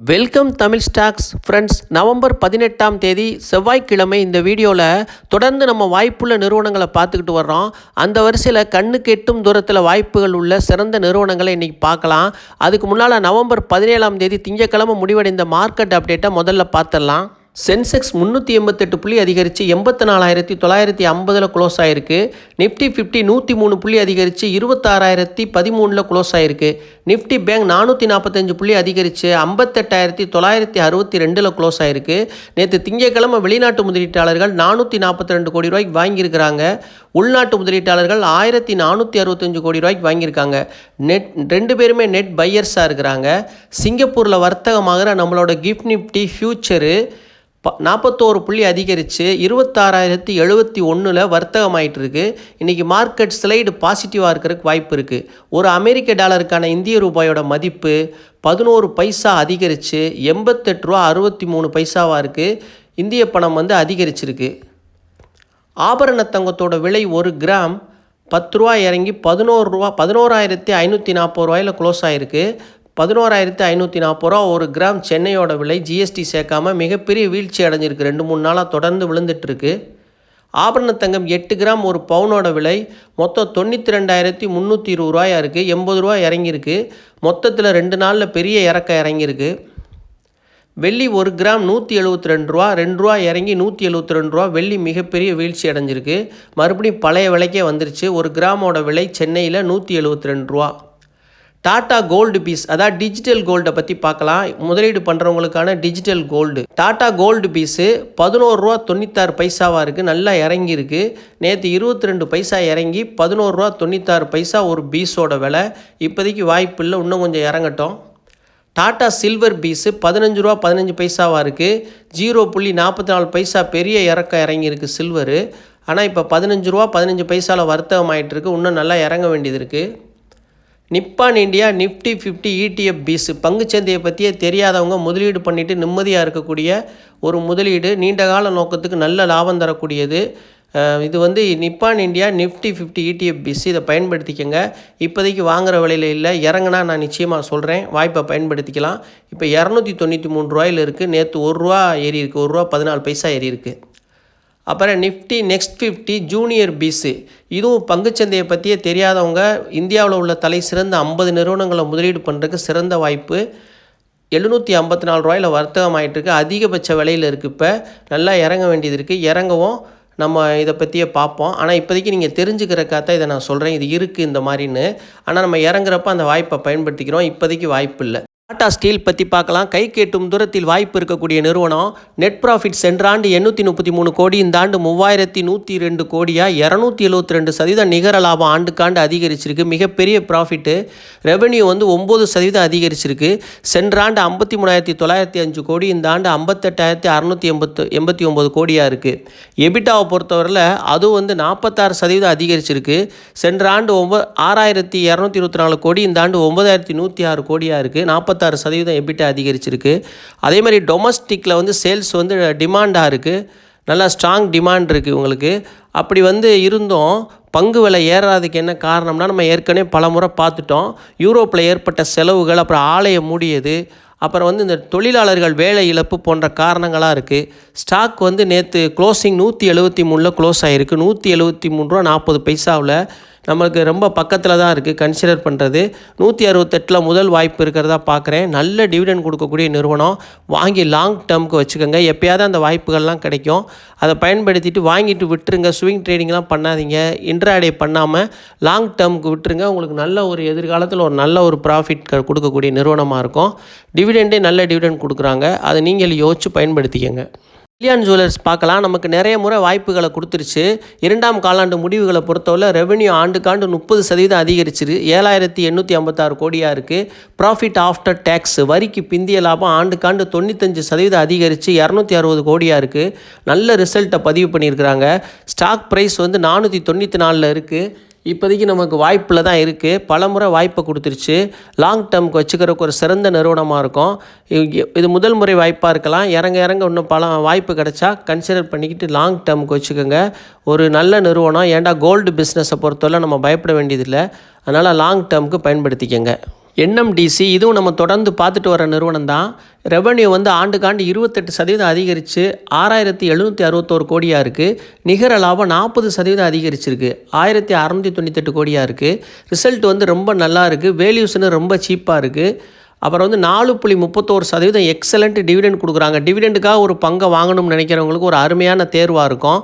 Welcome Tamil stocks friends November பதினெட்டாம் தேதி செவ்வாய்க்கிழமை இந்த வீடியோவில் தொடர்ந்து நம்ம வாய்ப்புள்ள நிறுவனங்களை பார்த்துக்கிட்டு வர்றோம். அந்த வரிசையில் கண்ணுக்கு எட்டும் தூரத்தில் வாய்ப்புகள் உள்ள சிறந்த நிறுவனங்களை இன்றைக்கி பார்க்கலாம். அதுக்கு முன்னால் நவம்பர் பதினேழாம் தேதி திங்கக்கிழமை முடிவடைந்த மார்க்கெட் அப்டேட்டை முதல்ல பார்த்துடலாம். சென்செக்ஸ் முந்நூற்றி எண்பத்தெட்டு புள்ளி அதிகரித்து எண்பத்தி நாலாயிரத்தி தொள்ளாயிரத்தி ஐம்பதில் க்ளோஸ் ஆயிருக்கு. நிஃப்டி ஃபிஃப்டி நூற்றி மூணு புள்ளி அதிகரித்து இருபத்தாறாயிரத்தி பதிமூணில் க்ளோஸ் ஆயிருக்கு. நிஃப்டி பேங்க் நானூற்றி நாற்பத்தஞ்சு புள்ளி அதிகரித்து ஐம்பத்தெட்டாயிரத்தி தொள்ளாயிரத்தி அறுபத்தி ரெண்டில் க்ளோஸ் ஆயிருக்கு. நேற்று திங்கட்கிழமை வெளிநாட்டு முதலீட்டாளர்கள் நானூற்றி நாற்பத்தி ரெண்டு கோடி ரூபாய்க்கு வாங்கியிருக்கிறாங்க. உள்நாட்டு முதலீட்டாளர்கள் ஆயிரத்தி நானூற்றி அறுபத்தஞ்சு கோடி ரூபாய்க்கு வாங்கியிருக்காங்க. நெட் ரெண்டு பேருமே நெட் பையர்ஸாக இருக்கிறாங்க. சிங்கப்பூரில் வர்த்தகமாகிற நம்மளோட கிஃப்ட் நிஃப்டி ஃபியூச்சரு நாற்பத்தோரு புள்ளி அதிகரித்து இருபத்தாறாயிரத்தி எழுபத்தி ஒன்றில் வர்த்தகமாயிட்டு இருக்கு இன்றைக்கி மார்க்கெட் ஸ்லைடு பாசிட்டிவாக இருக்கிறதுக்கு வாய்ப்பு இருக்குது ஒரு அமெரிக்க டாலருக்கான இந்திய ரூபாயோட மதிப்பு பதினோரு பைசா அதிகரித்து எண்பத்தெட்டு ரூபா அறுபத்தி மூணு பைசாவாக இருக்குது இந்திய பணம் வந்து அதிகரிச்சிருக்கு. ஆபரண தங்கத்தோட விலை ஒரு கிராம் பத்து ரூபா இறங்கி பதினோரு ரூபா பதினோராயிரத்தி ஐநூற்றி நாற்பது ரூபாயில் க்ளோஸ் ஆகிருக்கு பதினோராயிரத்தி ஐநூற்றி நாற்பது ரூபா ஒரு கிராம் சென்னையோட விலை ஜிஎஸ்டி சேர்க்காம மிகப்பெரிய வீழ்ச்சி அடைஞ்சிருக்கு. ரெண்டு மூணு நாளாக தொடர்ந்து விழுந்துட்டுருக்கு. ஆபரண தங்கம் எட்டு கிராம் ஒரு பவுனோட விலை மொத்தம் தொண்ணூற்றி ரெண்டாயிரத்தி முந்நூற்றி இருபது ரூபாயாக இருக்குது எண்பது ரூபா இறங்கியிருக்கு. மொத்தத்தில் ரெண்டு நாளில் பெரிய இறக்க இறங்கியிருக்கு. வெள்ளி ஒரு கிராம் நூற்றி எழுபத்தி ரெண்டு ரூபா ரெண்டு ரூபா இறங்கி நூற்றி எழுபத்தி ரெண்டு ரூபா வெள்ளி மிகப்பெரிய வீழ்ச்சி அடைஞ்சிருக்கு. மறுபடியும் பழைய விலைக்கே வந்துருச்சு. ஒரு கிராமோட விலை சென்னையில் நூற்றி எழுபத்தி ரெண்டு ரூபா. டாடா கோல்டு பீஸ் அதாவது டிஜிட்டல் கோல்டை பற்றி பார்க்கலாம். முதலீடு பண்ணுறவங்களுக்கான digital gold Tata gold BeES பதினோரு ரூபா தொண்ணூத்தாறு பைசாவாக இருக்குது நல்லா இறங்கியிருக்கு. நேற்று இருபத்தி ரெண்டு பைசா இறங்கி பதினோரு ரூபா தொண்ணூத்தாறு பைசா ஒரு பீஸோட விலை. இப்போதைக்கு வாய்ப்பு இல்லை இன்னும் கொஞ்சம் இறங்கட்டும். டாடா சில்வர் பீஸு பதினஞ்சு ரூபா பதினஞ்சு பைசாவாக இருக்குது ஜீரோ புள்ளி நாற்பத்தி நாலு பைசா பெரிய இறக்கம் இறங்கியிருக்கு சில்வரு ஆனால் இப்போ பதினஞ்சு ரூபா பதினஞ்சு பைசாவில் வர்த்தகம் ஆகிட்டுருக்கு இன்னும் நல்லா இறங்க வேண்டியது இருக்குது Nippon India Nifty fifty ETF BeES. பங்குச்சந்தையை பற்றியே தெரியாதவங்க முதலீடு பண்ணிவிட்டு நிம்மதியாக இருக்கக்கூடிய ஒரு முதலீடு நீண்டகால நோக்கத்துக்கு நல்ல லாபம் தரக்கூடியது. இது வந்து Nippon India Nifty fifty ETF BeES. இதை பயன்படுத்திக்கங்க. இப்போதைக்கு வாங்குகிற விலையில் இல்லை இறங்குனா நான் நிச்சயமாக சொல்கிறேன் வாய்ப்பை பயன்படுத்திக்கலாம். இப்போ இரநூத்தி தொண்ணூற்றி மூணு ரூபாயில் இருக்குது நேற்று ஒரு ரூபா ஏறி இருக்குது ஒரு ரூபா பதினாலு பைசா ஏறி இருக்குது அப்புறம் Nifty next fifty junior BeES இதுவும் பங்குச்சந்தையை பற்றியே தெரியாதவங்க இந்தியாவில் உள்ள தலை சிறந்த ஐம்பது நிறுவனங்களை முதலீடு பண்ணுறதுக்கு சிறந்த வாய்ப்பு. எழுநூற்றி ஐம்பத்தி நாலு ரூபாயில் வர்த்தகம் ஆகிட்டுருக்கு அதிகபட்ச விலையில் இருக்குது இப்போ. நல்லா இறங்க வேண்டியது இருக்குது இறங்கவும் நம்ம இதை பற்றியே பார்ப்போம். ஆனால் இப்போதைக்கு நீங்கள் தெரிஞ்சுக்கிறக்காக தான் இதை நான் சொல்கிறேன் இது இருக்குது இந்த மாதிரின்னு. ஆனால் நம்ம இறங்குறப்ப அந்த வாய்ப்பை பயன்படுத்திக்கிறோம். இப்போதைக்கு வாய்ப்பு இல்லை. டாடா ஸ்டீல் பற்றி பார்க்கலாம். கை கேட்டும் தூரத்தில் வாய்ப்பு இருக்கக்கூடிய நிறுவனம் நெட் ப்ராஃபிட் சென்ற ஆண்டு எண்ணூற்றி முப்பத்தி மூணு கோடி. இந்த ஆண்டு மூவாயிரத்தி நூற்றி ரெண்டு கோடியாக இரநூத்தி எழுபத்தி ரெண்டு சதவீதம் நிகர லாபம் ஆண்டுக்காண்டு அதிகரிச்சிருக்கு. மிகப்பெரிய ப்ராஃபிட்டு ரெவென்யூ வந்து ஒம்பது சதவீதம் அதிகரிச்சிருக்கு. சென்ற ஆண்டு ஐம்பத்தி மூணாயிரத்தி தொள்ளாயிரத்தி அஞ்சு கோடி. இந்த ஆண்டு ஐம்பத்தெட்டாயிரத்தி அறநூற்றி எண்பத்து எண்பத்தி ஒம்பது கோடியாக இருக்குது எபிட்டாவை பொறுத்தவரையில் அதுவும் வந்து நாற்பத்தாறு சதவீதம் அதிகரிச்சிருக்கு. சென்ற ஆண்டு ஒம்ப ஆறாயிரத்தி இரநூத்தி இருபத்தி நாலு கோடி. இந்த ஆண்டு ஒம்பதாயிரத்தி நூற்றி ஆறு கோடியாக இருக்குது நாற்பத்தி நாற்பத்தாறு சதவீதம் எபிட்டா அதிகரிச்சிருக்கு. அதே மாதிரி டொமஸ்டிக்கில் வந்து சேல்ஸ் வந்து டிமாண்டாக இருக்குது நல்லா ஸ்ட்ராங் டிமாண்ட் இருக்குது உங்களுக்கு அப்படி வந்து இருந்தும் பங்கு விலை ஏறாததுக்கு என்ன காரணம்னா நம்ம ஏற்கனவே பல முறை பார்த்துட்டோம். யூரோப்பில் ஏற்பட்ட செலவுகள் அப்புறம் ஆலையை மூடியது அப்புறம் வந்து இந்த தொழிலாளர்கள் வேலை இழப்பு போன்ற காரணங்களாக இருக்குது ஸ்டாக் வந்து நேற்று க்ளோசிங் நூற்றி எழுபத்தி மூணில் க்ளோஸ் ஆகிருக்கு நூற்றி எழுபத்தி மூணு ரூபா நாற்பது பைசாவில் நம்மளுக்கு ரொம்ப பக்கத்தில் தான் இருக்குது கன்சிடர் பண்ணுறது நூற்றி அறுபத்தெட்டில் முதல் வாய்ப்பு இருக்கிறதா பார்க்குறேன் நல்ல டிவிடன் கொடுக்கக்கூடிய நிறுவனம். வாங்கி லாங் டேர்முக்கு வச்சுக்கோங்க. எப்பயாவது அந்த வாய்ப்புகள்லாம் கிடைக்கும். அதை பயன்படுத்திட்டு வாங்கிட்டு விட்டுருங்க. ஸ்விங் ட்ரேடிங்லாம் பண்ணாதீங்க. இன்ட்ராடே பண்ணாமல் லாங் டேர்முக்கு விட்டுருங்க. உங்களுக்கு நல்ல ஒரு எதிர்காலத்தில் ஒரு நல்ல ஒரு ப்ராஃபிட் கொடுக்கக்கூடிய நிறுவனமாக இருக்கும். டிவிடெண்டே நல்ல டிவிடெண்ட் கொடுக்குறாங்க. அதை நீங்கள் யோசித்து பயன்படுத்திக்கங்க. கல்யாண் ஜுவல்லர்ஸ் பார்க்கலாம். நமக்கு நிறைய முறை வாய்ப்புகளை கொடுத்துருச்சு. இரண்டாம் காலாண்டு முடிவுகளை பொறுத்தவரை ரெவென்யூ ஆண்டுக்காண்டு முப்பது சதவீதம் அதிகரிச்சிரு. ஏழாயிரத்தி எண்ணூற்றி ஐம்பத்தாறு கோடியாக இருக்குது ப்ராஃபிட் ஆஃப்டர் டேக்ஸ் வரிக்கு பிந்திய லாபம் ஆண்டுக்காண்டு தொண்ணூத்தஞ்சு சதவீதம் அதிகரித்து இரநூத்தி அறுபது கோடியாக இருக்குது நல்ல ரிசல்ட்டை பதிவு பண்ணியிருக்கிறாங்க. ஸ்டாக் ப்ரைஸ் வந்து நானூற்றி தொண்ணூற்றி நாலில் இருக்குது இப்போதைக்கு நமக்கு வாய்ப்பில் தான் இருக்குது. பல முறை வாய்ப்பை கொடுத்துருச்சு. லாங் டேர்முக்கு வச்சுக்கிறதுக்கு ஒரு சிறந்த நிறுவனமாக இருக்கும். இது முதல் முறை வாய்ப்பாக இருக்கலாம். இறங்க இறங்க இன்னும் பல வாய்ப்பு கிடைச்சா கன்சிடர் பண்ணிக்கிட்டு லாங் டேர்முக்கு வச்சுக்கோங்க. ஒரு நல்ல நிறுவனம். ஏன்டா கோல்டு பிஸ்னஸை பொறுத்தவரை நம்ம பயப்பட வேண்டியதில்லை. அதனால் லாங் டேர்முக்கு பயன்படுத்திக்கங்க. என்எம்டிசி இதுவும் நம்ம தொடர்ந்து பார்த்துட்டு வர நிறுவனம் தான் ரெவன்யூ வந்து ஆண்டுக்காண்டு இருபத்தெட்டு சதவீதம் அதிகரித்து ஆறாயிரத்தி எழுநூற்றி அறுபத்தோரு கோடியாக இருக்குது நிகர லாபம் நாற்பது சதவீதம் அதிகரிச்சிருக்கு. ஆயிரத்தி அறநூற்றி தொண்ணூத்தெட்டு கோடியாக இருக்குது ரிசல்ட் வந்து ரொம்ப நல்லா இருக்குது வேல்யூஸ்னு ரொம்ப சீப்பாக இருக்குது அப்புறம் வந்து நாலு புள்ளி முப்பத்தோரு சதவீதம் எக்ஸலண்ட் டிவிடெண்ட் கொடுக்குறாங்க. டிவிடெண்டுக்காக ஒரு பங்கை வாங்கணும்னு நினைக்கிறவங்களுக்கு ஒரு அருமையான தேர்வாக இருக்கும்.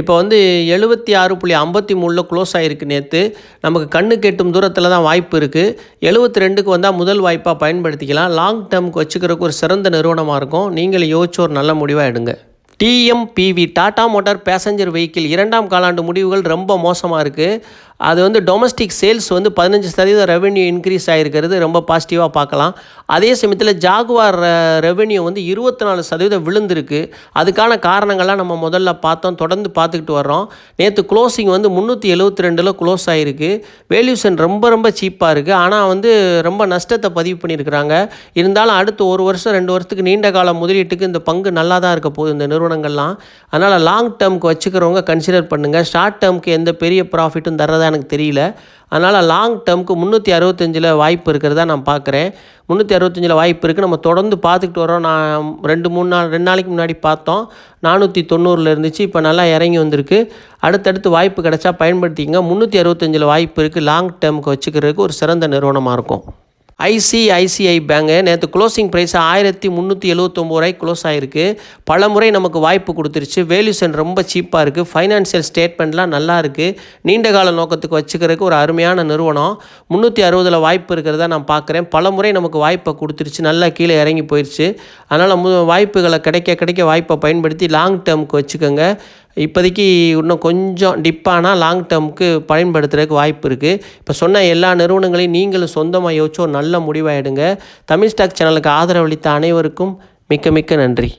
இப்போ வந்து எழுபத்தி ஆறு புள்ளி ஐம்பத்தி மூணில் க்ளோஸ் ஆகிருக்கு நேற்று நமக்கு கண்ணு கெட்டும் தூரத்தில் தான் வாய்ப்பு இருக்குது எழுபத்தி ரெண்டுக்கு வந்தால் முதல் வாய்ப்பாக பயன்படுத்திக்கலாம். லாங் டேர்முக்கு வச்சுக்கிறதுக்கு ஒரு சிறந்த நிறுவனமாக இருக்கும். நீங்கள் யோசிச்சு ஒரு நல்ல முடிவாக எடுங்க. TMPV Tata motor passenger vehicle இரண்டாம் காலாண்டு முடிவுகள் ரொம்ப மோசமாக இருக்குது அது வந்து டொமஸ்டிக் சேல்ஸ் வந்து பதினஞ்சு சதவீதம் ரெவென்யூ இன்க்ரீஸ் ஆகிருக்கிறது ரொம்ப பாசிட்டிவாக பார்க்கலாம். அதே சமயத்தில் ஜாகுவார் ரெவென்யூ வந்து இருபத்தி நாலு சதவீதம் விழுந்திருக்கு. அதுக்கான காரணங்கள்லாம் நம்ம முதல்ல பார்த்தோம். தொடர்ந்து பார்த்துக்கிட்டு வர்றோம். நேற்று க்ளோசிங் வந்து முந்நூற்றி எழுபத்தி ரெண்டில் க்ளோஸ் ஆகிருக்கு வேல்யூஷன் ரொம்ப ரொம்ப சீப்பாக இருக்குது ஆனால் வந்து ரொம்ப நஷ்டத்தை பதிவு பண்ணியிருக்கிறாங்க. இருந்தாலும் அடுத்து ஒரு வருஷம் ரெண்டு வருஷத்துக்கு நீண்ட கால முதலீட்டுக்கு இந்த பங்கு நல்லா தான் இருக்க போகுது இந்த நிறுவனங்கள்லாம். அதனால் லாங் டேர்முக்கு வச்சுக்கிறவங்க கன்சிடர் பண்ணுங்கள் ஷார்ட் டேர்முக்கு எந்த பெரிய ப்ராஃபிட்டும் தான் எனக்கு தெரியல. அதனால் லாங் டேர்முக்கு முந்நூற்றி அறுபத்தஞ்சில் வாய்ப்பு இருக்கிறதா நான் பார்க்குறேன் முந்நூற்றி அறுபத்தஞ்சில் வாய்ப்பு இருக்குது நம்ம தொடர்ந்து பார்த்துக்கிட்டு வரோம் நான் ரெண்டு மூணு நாள் ரெண்டு நாளைக்கு முன்னாடி பார்த்தோம். நானூற்றி தொண்ணூறில் இருந்துச்சு. இப்போ நல்லா இறங்கி வந்திருக்கு. அடுத்தடுத்து வாய்ப்பு கிடைச்சா பயன்படுத்திங்க முந்நூற்றி அறுபத்தஞ்சில் வாய்ப்பு இருக்குது லாங் டேர்முக்கு வச்சுக்கிறதுக்கு ஒரு சிறந்த நிறுவனமாக இருக்கும். ஐசிஐசிஐ பேங்கு நேற்று க்ளோசிங் ப்ரைஸ் ஆயிரத்தி முந்நூற்றி எழுவத்தொம்போது ரூபாய் க்ளோஸ் ஆகிருக்கு பல முறை நமக்கு வாய்ப்பு கொடுத்துருச்சு. வேல்யூஷன் ரொம்ப சீப்பாக இருக்குது ஃபைனான்சியல் ஸ்டேட்மெண்ட்லாம் நல்லா இருக்குது நீண்ட கால நோக்கத்துக்கு வச்சுக்கிறதுக்கு ஒரு அருமையான நிறுவனம். முந்நூற்றி அறுபதில் வாய்ப்பு இருக்கிறதா நான் பார்க்குறேன். பல முறை நமக்கு வாய்ப்பை கொடுத்துருச்சு. நல்லா கீழே இறங்கி போயிடுச்சு அதனால் வாய்ப்புகளை கிடைக்க கிடைக்க வாய்ப்பை பயன்படுத்தி லாங் டேர்முக்கு வச்சுக்கோங்க. இப்போதைக்கு இன்னும் கொஞ்சம் டிப்பானால் லாங் டேர்முக்கு பயன்படுத்துறதுக்கு வாய்ப்பு இருக்குது இப்போ சொன்ன எல்லா நிறுவனங்களையும் நீங்களும் சொந்தமாக யோசிச்சு ஒரு நல்ல முடிவாயிடுங்க தமிழ் ஸ்டாக் சேனலுக்கு ஆதரவளித்த அனைவருக்கும் மிக்க மிக்க நன்றி.